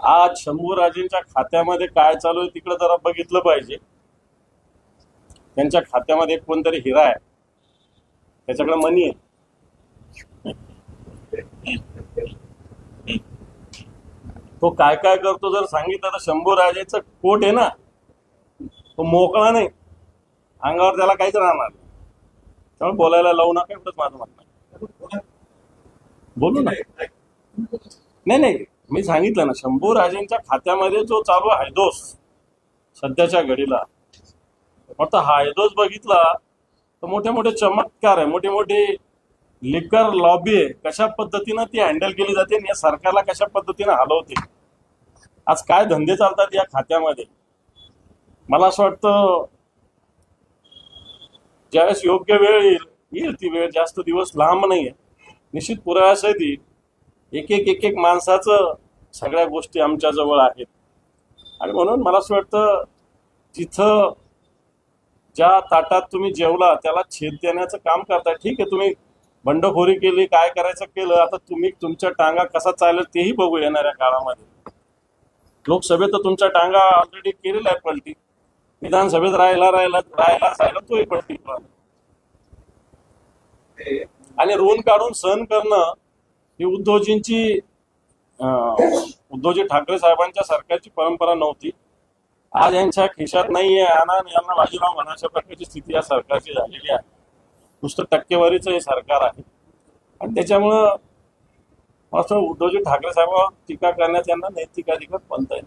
आज शंभूराजेंच्या खात्यामध्ये काय चालू आहे तिकडे जरा बघितलं पाहिजे. त्यांच्या खात्यामध्ये एक कोणतरी हिरा आहे. त्याच्याकडे मनी आहे. तो काय काय करतो जर सांगितलं तर शंभूराजेचं कोट आहे ना तो मोकळा नाही. अंगावर त्याला काहीच राहणार त्यामुळे बोलायला लावू नका एवढंच माझं म्हणणं बोलू ना. नाही नाही. मी सांगितलं ना शंभू राजेंच्या खात्यामध्ये जो चालू हायदोस सध्याच्या घडीला. फक्त हायदोस बघितला तर मोठे मोठे चमत्कार आहे मोठे मोठे लिकर लॉबी आहे. कशा पद्धतीनं ती हँडल केली जाते आणि या सरकारला कशा पद्धतीनं हलवते? आज काय धंदे चालतात या खात्यामध्ये? मला असं वाटतं ज्यावेळेस योग्य वेळ येईल येईल ती वेळ जास्त दिवस लांब नाही आहे निश्चित पुराव्यास येईल. एक एक एक एक माणसाचं सगळ्या गोष्टी आमच्या जवळ आहेत. आणि म्हणून मला असं वाटतं तिथं ज्या ताटात तुम्ही जेवला त्याला छेद देण्याचं काम करताय ठीक आहे तुम्ही बंडखोरी केली काय करायचं केलं आता तुम्ही तुमच्या टांगा कसा चालेल तेही बघू येणाऱ्या काळामध्ये. लोकसभेत तर तुमच्या टांगा ऑलरेडी केलेल्या आहे पलटी. विधानसभेत राहायला राहायला राहायला राहायला तोही पलटी. आणि रोन काढून सहन करणं ही उद्धवजींची उद्धवजी ठाकरे साहेबांच्या सरकारची परंपरा नव्हती. आज यांच्या खिशात नाहीये. आणा आणि यांना बाजीराव म्हणा अशा प्रकारची स्थिती या सरकारची झालेली आहे. नुसतं टक्केवारीचं हे सरकार आहे. आणि त्याच्यामुळं असं उद्धवजी ठाकरे साहेबांवर टीका करण्यात यांना नैतिक अधिकार बनता येईल